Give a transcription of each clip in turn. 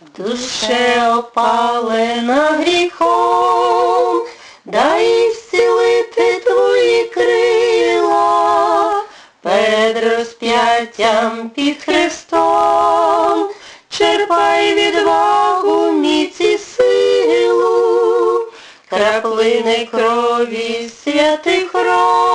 Душе опалена гріхом, дай зцілити твої крила, перед розп'яттям під Христом, черпай відвагу, міць і силу, краплини крові святих ром,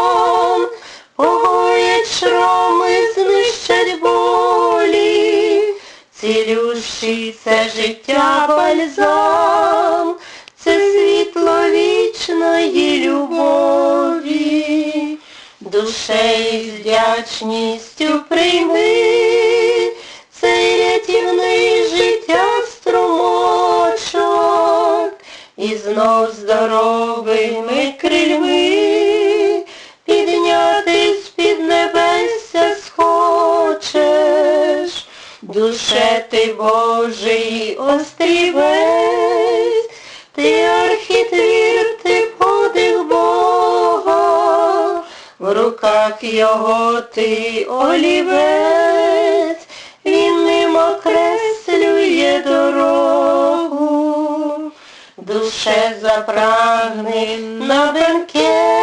цілющий це життя бальзам, це світло вічної любові, душею з вдячністю прийми цей рятівний життя струмочок, і знов здоровими крильми душе ти Божий острівець, ти архітвір, ти подих Бога, в руках його ти олівець, він ним окреслює дорогу, душе запрагни на бенкет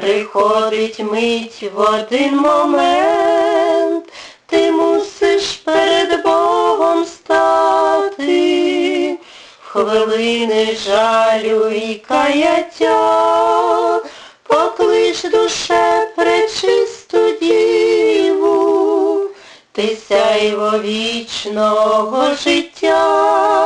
Приходить мить в один момент, ти мусиш перед Богом стати, в хвилини жалю і каяття, поклич душе пречисту діву, ти сяйво вічного життя,